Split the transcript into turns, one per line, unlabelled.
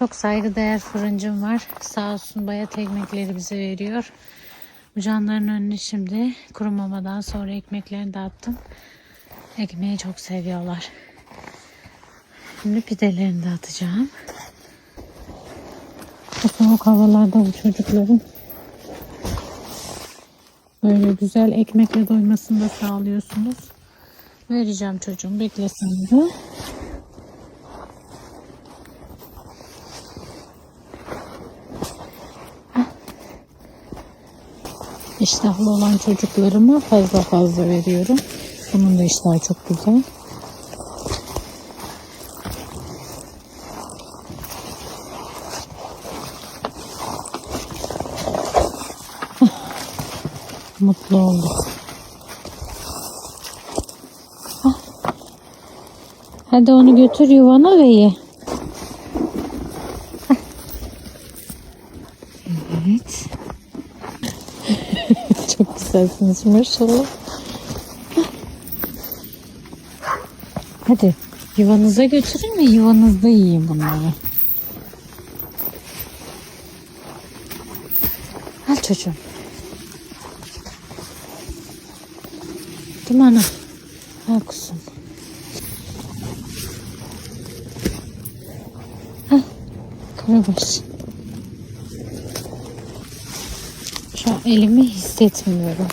Çok saygıdeğer fırıncım var. Sağ olsun bayat ekmekleri bize veriyor. Bu canların önüne şimdi kuru mamadan sonra ekmeklerini dağıttım. Ekmeği çok seviyorlar. Şimdi pidelerini dağıtacağım. Bu soğuk havalarda bu çocukların böyle güzel ekmekle doymasını da sağlıyorsunuz. Vereceğim çocuğum beklesin de. İştahlı olan çocuklarıma fazla fazla veriyorum. Bunun da iştahı çok güzel. Mutlu oldu. Ah. Hadi onu götür yuvana ve ye. Ah. Evet. Çok güzelsiniz maşallah. Hadi yuvanıza götürün ve yuvanızda yiyin bunları. Al çocuğum. Değil mi ana? Al kuzum. Al. Karabaş. Şu an elimi hissetmiyorum.